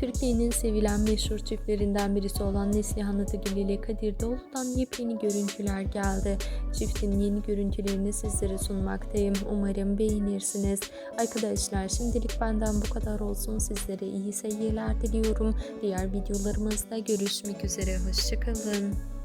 Türkiye'nin sevilen meşhur çiftlerinden birisi olan Neslihan Atıgül ile Kadir Doğulu'dan yepyeni görüntüler geldi. Çiftin yeni görüntülerini sizlere sunmaktayım. Umarım beğenirsiniz. Arkadaşlar şimdilik benden bu kadar olsun. Sizlere iyi seyirler diliyorum. Diğer videolarımızda görüşmek üzere. Hoşçakalın.